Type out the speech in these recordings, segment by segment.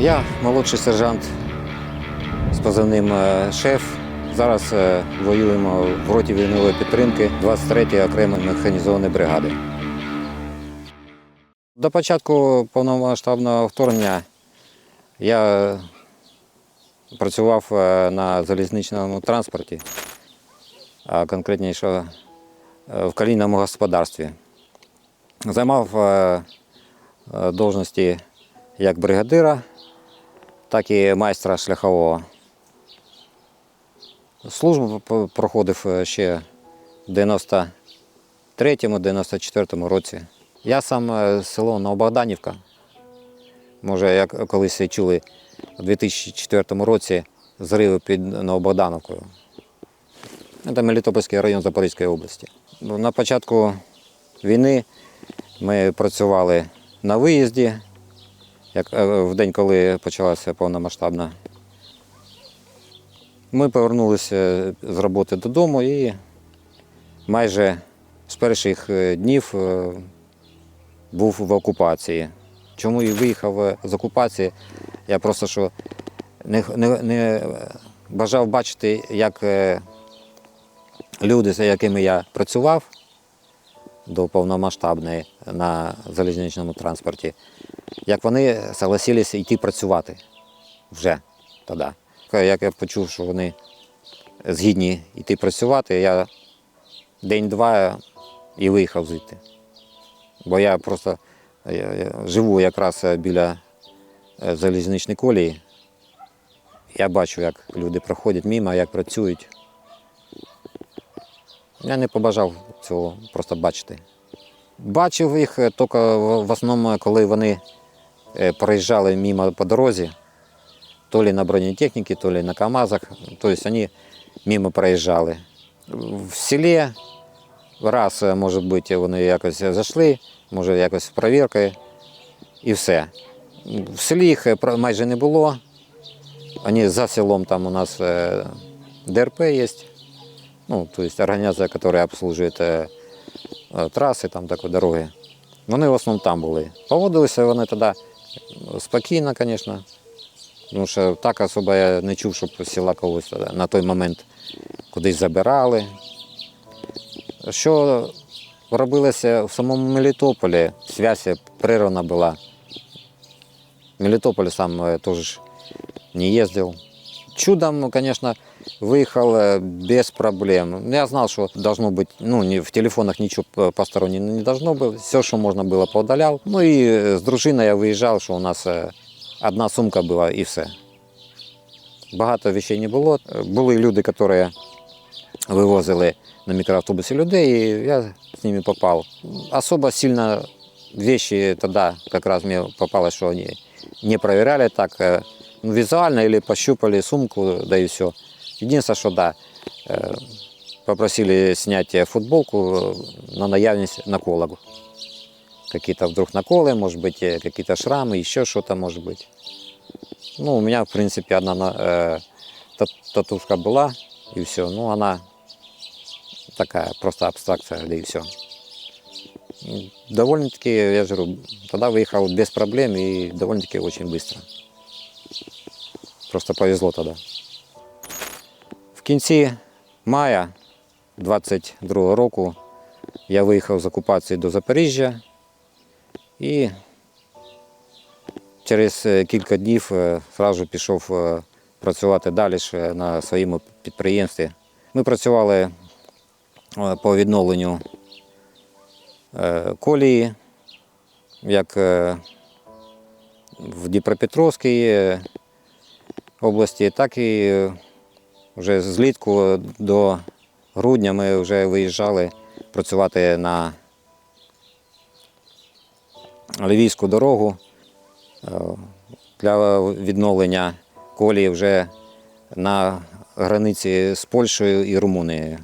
Я молодший сержант з позивним е, шеф. Зараз е, воюємо в роті війнової підтримки 23-ї окремої механізованої бригади. До початку повномасштабного вторгнення я працював е, на залізничному транспорті, а конкретніше в калійному господарстві. Займав должності як бригадира, так і майстра шляхового. Службу проходив е, ще в 93-94 році. Я сам е, село Новобогданівка. Може, як колись чули, у 2004 році зриви під Новобогдановкою. Це Мелітопольський район Запорізької області. Ну, На початку війни ми працювали на виїзді, як е, в день, коли почалася повномасштабна. Ми повернулися з роботи додому і майже з перших е, днів е, був в окупації. Чому і виїхав з окупації? Я просто що не, не, не бажав бачити, як люди, з якими я працював до повномасштабної на залізничному транспорті, як вони согласилися йти працювати вже тоді. Як я почув, що вони згідні йти працювати, я день-два і виїхав звідти. Бо я просто я, живу якраз біля е, залізничної колії. Я бачу, як люди проходять мимо, як працюють. Я не побажав цього просто бачити. Бачив їх е, тільки в основному, коли вони е, проїжджали мимо по дорозі, то ли на бронетехніці, то ли на КАМАЗах. Тобто вони мимо проїжджали. В селі раз, е, може бути, вони якось зайшли, може якось з і все. В селі їх е, майже не було. Вони за селом там у нас ДРП є. Ну, то есть організація, яка обслужує траси, там такі дороги. Вони в основному там були. Поводилися вони тоді спокійно, звісно. Тому що так особо я не чув, щоб села когось на той момент кудись забирали. Що робилося в самому Мелітополі, зв'язь прервана була. Мелітополь сам е, теж не їздив. Чудом, конечно, выехал э, без проблем. Я знал, что должно быть, ну, не, в телефонах ничего э, постороннего не должно быть. Все, что можно было, поудалял. Ну и э, с дружиной я выезжал, що у нас е, одна сумка була і все. Багато вещей не було. Е, Були люди, які вивозили на мікроавтобусі людей, і я з ними попав. Особо сильно вещи тогда как раз мне попалось, что они не проверяли так э, ну, визуально или пощупали сумку, да и все. Единственное, что да, э, попросили снять футболку э, на наявность наколок. Какие-то вдруг наколы, может быть, э, какие-то шрамы, еще что-то может быть. Ну, у меня, в принципе, одна на- э, та- татушка была, и все. Ну, она такая, просто абстракция, да и все. Довольно-таки, я же говорю, тогда выехал без проблем и довольно-таки очень быстро. Просто повезло тогда. В кінці мая 22 року я виїхав з окупації до Запоріжжя і через е, кілька днів е, зразу пішов е, працювати далі на своєму підприємстві. Ми працювали е, по відновленню е, колії, як е, в Дніпропетровській е, області, так і вже злітку до грудня ми вже виїжджали працювати на Львівську дорогу е, для відновлення колії вже на границі з Польщею і Румунією.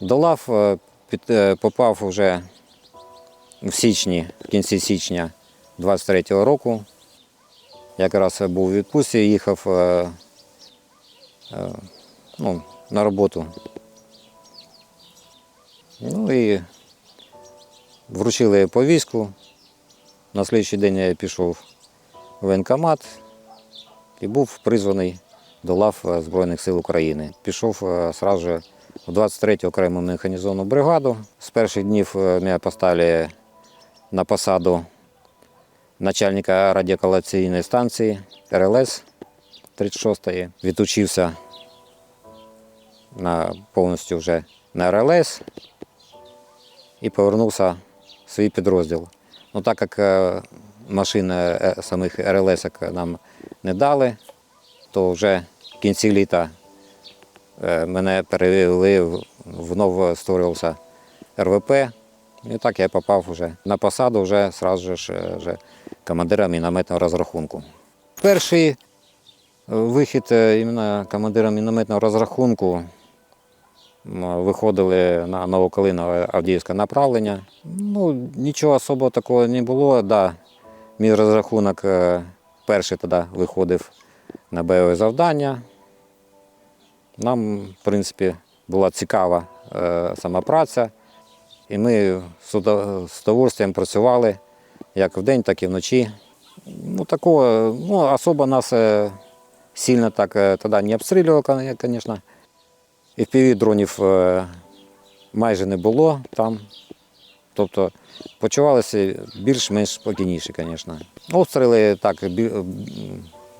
До лав е, е, попав вже в січні, в кінці січня 23-го року. Якраз був у відпустці, їхав ну, на роботу. Ну і вручили повістку. На слідчий день я пішов в воєнкомат і був призваний до лав е, Збройних сил України. Пішов е, сразу же в 23-ю окрему механізовану бригаду. З перших днів е, мене поставили на посаду начальника радіоколаційної станції РЛС 36-ї. Відучився на, повністю вже на РЛС і повернувся в свій підрозділ. Ну, так як е, машин е, самих РЛС нам не дали, то вже в кінці літа е, мене перевели в- в ново створювався РВП. І так я попав вже на посаду вже сразу ж вже командира мінометного розрахунку. Перший вихід е, іменно командира мінометного розрахунку виходили на Новокалинове Авдіївське направлення. Ну, нічого особого такого не було. Да, мій розрахунок е, перший тоді виходив на бойове завдання. Нам, в принципі, була цікава е, сама праця, і ми з удов- з удовольствием працювали як вдень, так і вночі. Ну, такого, ну, особо нас сильно так е, тоді не обстрілювало, звісно. І в дронів е, майже не було там. Тобто почувалися більш-менш спокійніше, звісно. Обстріли так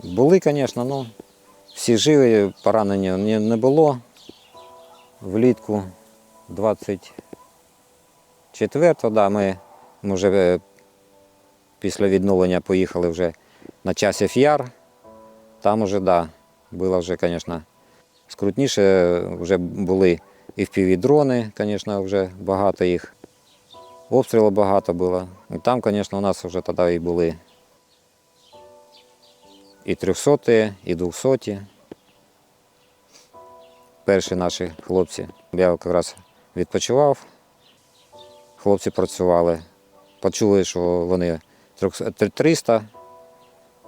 були, звісно, але всі живі, поранення не, було. Влітку 24-го, да, ми, ми вже е, після відновлення поїхали вже на часів яр. Там вже, да, було вже, звісно, скрутніше. Вже були і впіві дрони, звісно, вже багато їх. Обстрілів багато було. І там, звісно, у нас вже тоді і були і 300, і 200. Перші наші хлопці. Я якраз відпочивав, хлопці працювали. Почули, що вони 300,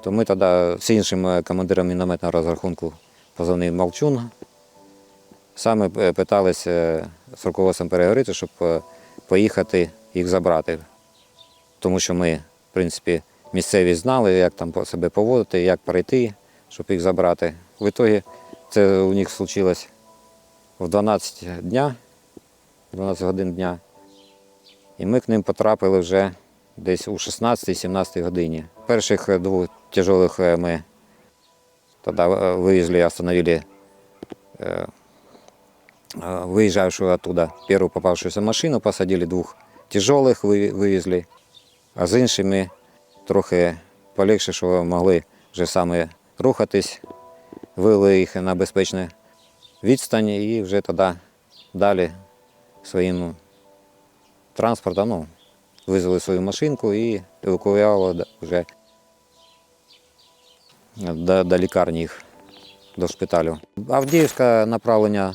то ми тоді з іншим е, командиром мінометного розрахунку позвонив Молчун. Саме е, питалися з руководством переговорити, щоб е, поїхати їх забрати. Тому що ми, в принципі, місцеві знали, як там себе поводити, як пройти, щоб їх забрати. В ітогі це у них случилось в 12 дня, 12 годин дня. І ми к ним потрапили вже десь у 16-17 годині. Перших е, двох тяжелих е, ми тоді е, вивезли, остановили е, э, выезжавшую оттуда первую попавшуюся машину, посадили двох тяжелых, ви- вивезли, а з іншими трохи полегше, що могли вже саме рухатись, вивели їх на безпечну відстань і вже тоді далі своїм транспортом, ну, визвали свою машинку і евакуювали д- вже до, до лікарні їх, до шпиталю. Авдіївське направлення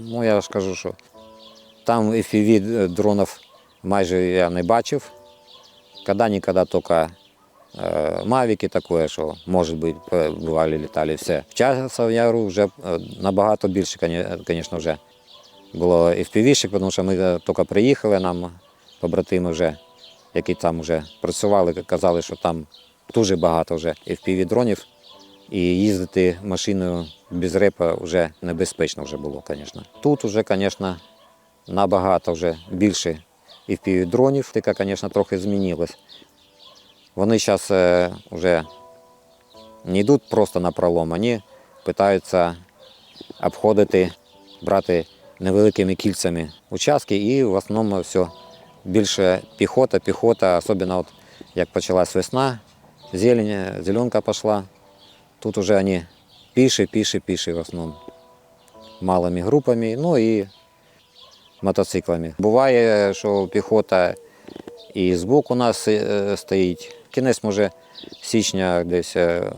Ну, я ж кажу, що там FPV дронів майже я не бачив. Когда-никогда только э, мавіки таке, що, може бути, е, бували літали, все. В часов яру вже е, набагато більше, звісно, вже було FPV-щик, тому що ми е, тільки приїхали, нам побратими вже, які там вже працювали, казали, що там дуже багато вже FPV-дронів. І їздити машиною без репа вже небезпечно вже було, звісно. Тут вже, звісно, набагато вже більше і дронів, тільки, звісно, трохи змінилось. Вони зараз вже не йдуть просто на пролом, вони намагаються обходити, брати невеликими кільцями участки і в основному все більше піхота, піхота, особливо от як почалась весна, зелень, зеленка пішла. Тут уже они пиши, пиши, пиши в основном. Малими групами, ну і мотоциклами. Буває, що піхота і збоку нас е, стоїть. Кінець може січня десь е,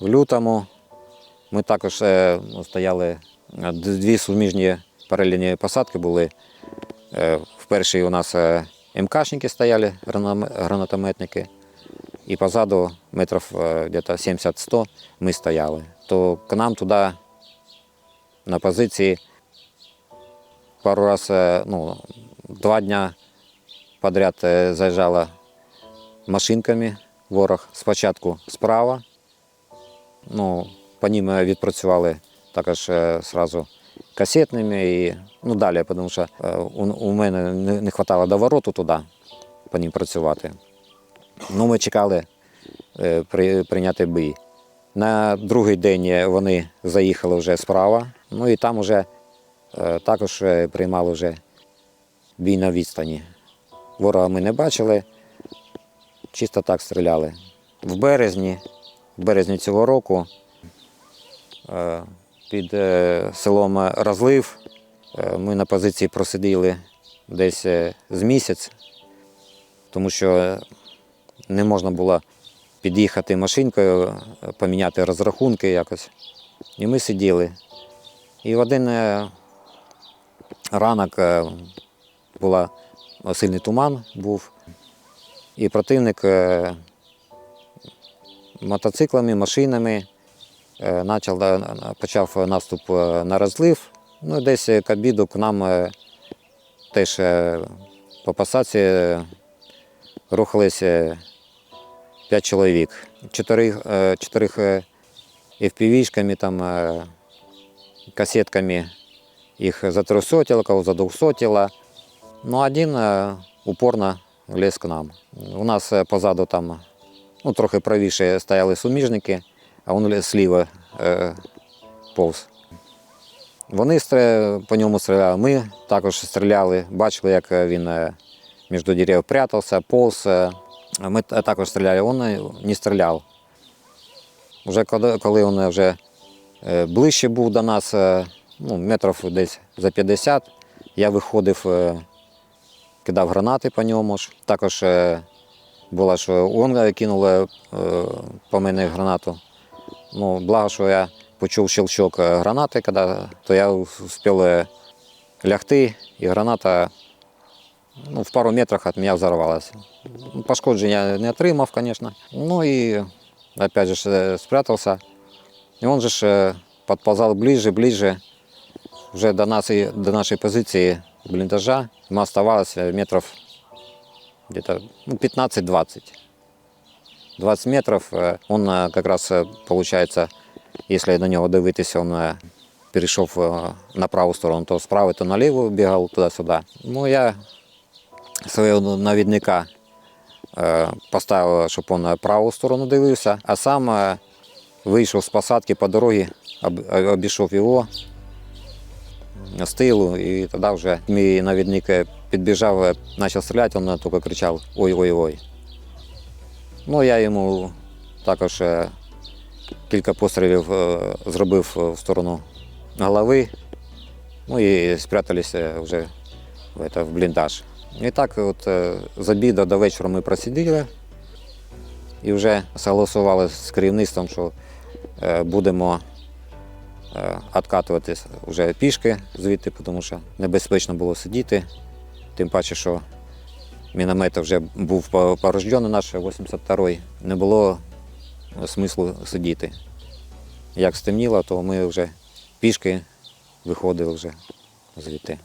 в лютому. Ми також ну, стояли, дві суміжні паралельні посадки були. Е, В першій у нас е, МКшники стояли, гранатометники. І позаду метрів е, 70-100 ми стояли. То к нам туди на позиції пару раз, е, ну, два дня подряд е, заїжджала машинками ворог. Спочатку справа. Ну, по ним е, відпрацювали також е, сразу касетними і ну, далі, тому що е, у, мене не, не вистачало до вороту туди по ним працювати. Ну, ми чекали е, при, прийняти бій. На другий день вони заїхали вже справа, ну і там вже е, також е, приймали вже бій на відстані. Ворога ми не бачили, чисто так стріляли. В березні, в березні цього року е, під е, селом Розлив е, ми на позиції просиділи десь е, з місяць, тому що е, не можна було під'їхати машинкою, е, поміняти розрахунки якось. І ми сиділи. І в один е, ранок е, була сильний туман був, і противник мотоциклами, машинами почав, наступ на розлив. Ну, десь к обіду к нам теж по посадці е, рухалися п'ять чоловік. Чотирих, е, чотирих е, FPV-шками, там, е, касетками їх затрусотило, кого задухсотило. Ну, один упорно ліз к нам. У нас позаду там, ну, трохи правіше стояли суміжники, а він е, повз. Вони по ньому стріляли. Ми також стріляли, бачили, як він між дерев прятався, повз. Ми також стріляли, він е, не стріляв. Вже коли, він вже е, ближче був до нас, е, ну, метрів десь за 50, я виходив, кидав гранати по ньому ж. Також було, що він кинув по мене гранату. Ну, благо, що я почув щелчок гранати, то я е, лягти, і граната ну, в пару метрах від мене взорвалася. Ну, Пошкодження не отримав, звісно. Ну і опять же е, спрятався. І він же ж е, підползав ближче, ближче. Вже до, нас, до нашої позиції бліндажа ми оставалося метрів где-то ну, 15-20. 20 метрів. е, Він е, якраз, е, получается, якщо на нього дивитися, він е, перейшов е, на праву сторону, то справа, то наліво бігав туди-сюди. Ну, я свого навідника е, поставив, щоб він на праву сторону дивився, а сам е, вийшов з посадки по дорозі, обійшов його з тилу, і тоді вже мій навідник е, підбіжав, е, почав стріляти, він тільки кричав ой-ой-ой. Ну, я йому також е, кілька пострілів е, зробив е, в сторону голови, ну і спряталися вже в бліндаж. І так от е, з обіду до вечора ми просиділи і вже согласували з керівництвом, що е, будемо е, відкатуватись вже пішки звідти, тому що небезпечно було сидіти. Тим паче, що міномет вже був по- порождений наш 82-й, не було смислу сидіти. Як стемніло, то ми вже пішки виходили вже звідти.